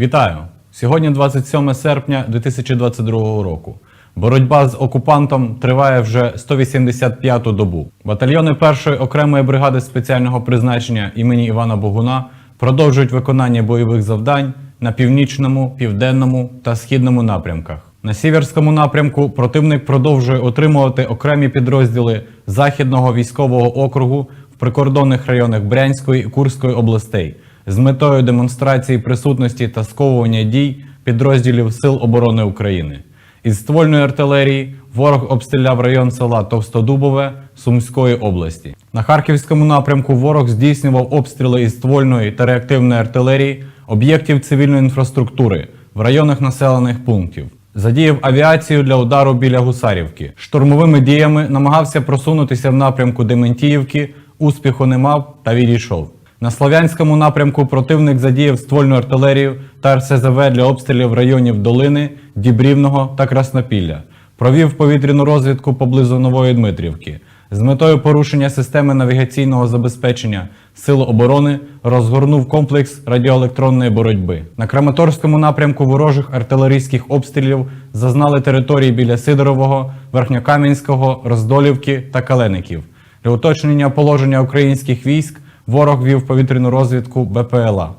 Вітаю! Сьогодні 27 серпня 2022 року. Боротьба з окупантом триває вже 185-ту добу. Батальйони першої окремої бригади спеціального призначення імені Івана Богуна продовжують виконання бойових завдань на північному, південному та східному напрямках. На сіверському напрямку противник продовжує отримувати окремі підрозділи Західного військового округу в прикордонних районах Брянської і Курської областей з метою демонстрації присутності та сковування дій підрозділів Сил оборони України. Із ствольної артилерії ворог обстріляв район села Товстодубове Сумської області. На харківському напрямку ворог здійснював обстріли із ствольної та реактивної артилерії об'єктів цивільної інфраструктури в районах населених пунктів. Задіяв авіацію для удару біля Гусарівки. Штурмовими діями намагався просунутися в напрямку Дементіївки, успіху не мав та відійшов. На Слов'янському напрямку противник задіяв ствольну артилерію та РСЗВ для обстрілів районів Долини, Дібрівного та Краснопілля. Провів повітряну розвідку поблизу Нової Дмитрівки. З метою порушення системи навігаційного забезпечення Сил оборони розгорнув комплекс радіоелектронної боротьби. На Краматорському напрямку ворожих артилерійських обстрілів зазнали території біля Сидорового, Верхньокам'янського, Роздолівки та Калеників. Для уточнення положення українських військ ворог вів повітряну розвідку БПЛА.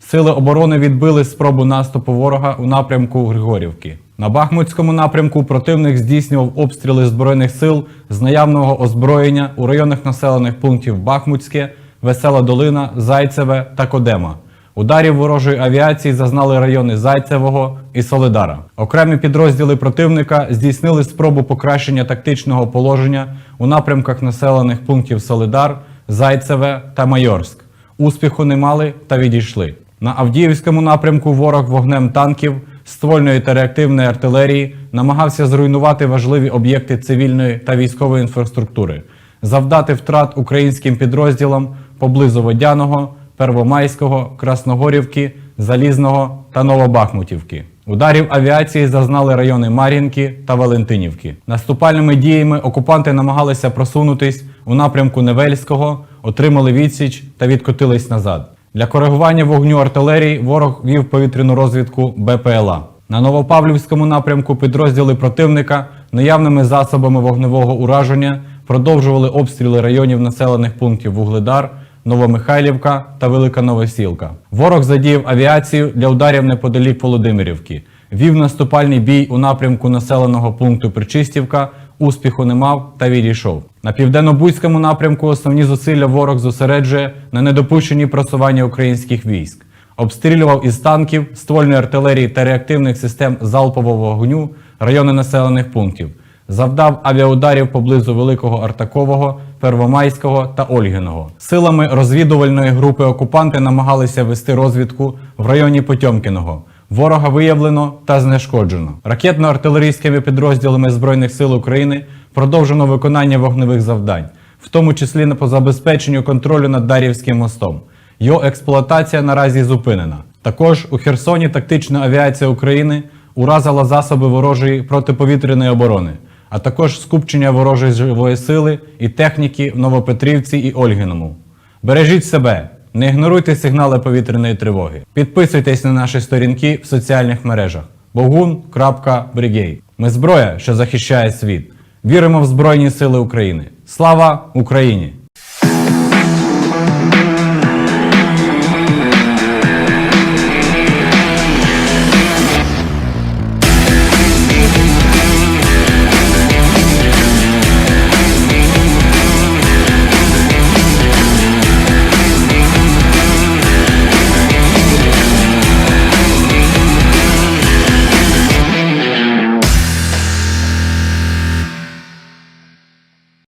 Сили оборони відбили спробу наступу ворога у напрямку Григорівки. На Бахмутському напрямку противник здійснював обстріли збройних сил з наявного озброєння у районах населених пунктів Бахмутське, Весела Долина, Зайцеве та Кодема. Ударів ворожої авіації зазнали райони Зайцевого і Солидара. Окремі підрозділи противника здійснили спробу покращення тактичного положення у напрямках населених пунктів Солидар, Зайцеве та Майорськ. Успіху не мали та відійшли. На Авдіївському напрямку ворог вогнем танків, ствольної та реактивної артилерії намагався зруйнувати важливі об'єкти цивільної та військової інфраструктури, завдати втрат українським підрозділам поблизу Водяного, Первомайського, Красногорівки, Залізного та Новобахмутівки. Ударів авіації зазнали райони Мар'їнки та Валентинівки. Наступальними діями окупанти намагалися просунутись у напрямку Невельського, отримали відсіч та відкотились назад. Для коригування вогню артилерії ворог вів повітряну розвідку БПЛА. На Новопавлівському напрямку підрозділи противника наявними засобами вогневого ураження продовжували обстріли районів населених пунктів Вугледар, Новомихайлівка та Велика Новосілка. Ворог задіяв авіацію для ударів неподалік Володимирівки. Вів наступальний бій у напрямку населеного пункту Причистівка, успіху не мав та відійшов. На південно-бузькому напрямку основні зусилля ворог зосереджує на недопущенні просування українських військ. Обстрілював із танків, ствольної артилерії та реактивних систем залпового вогню райони населених пунктів. Завдав авіаударів поблизу Великого Артакового, Первомайського та Ольгиного. Силами розвідувальної групи окупанти намагалися вести розвідку в районі Потьомкіного. Ворога виявлено та знешкоджено. Ракетно-артилерійськими підрозділами Збройних сил України продовжено виконання вогневих завдань, в тому числі на- по забезпеченню контролю над Дар'ївським мостом. Його експлуатація наразі зупинена. Також у Херсоні тактична авіація України уразила засоби ворожої протиповітряної оборони, а також скупчення ворожої живої сили і техніки в Новопетрівці і Ольгиному. Бережіть себе, не ігноруйте сигнали повітряної тривоги. Підписуйтесь на наші сторінки в соціальних мережах bogun.brigade. Ми зброя, що захищає світ. Віримо в Збройні Сили України. Слава Україні!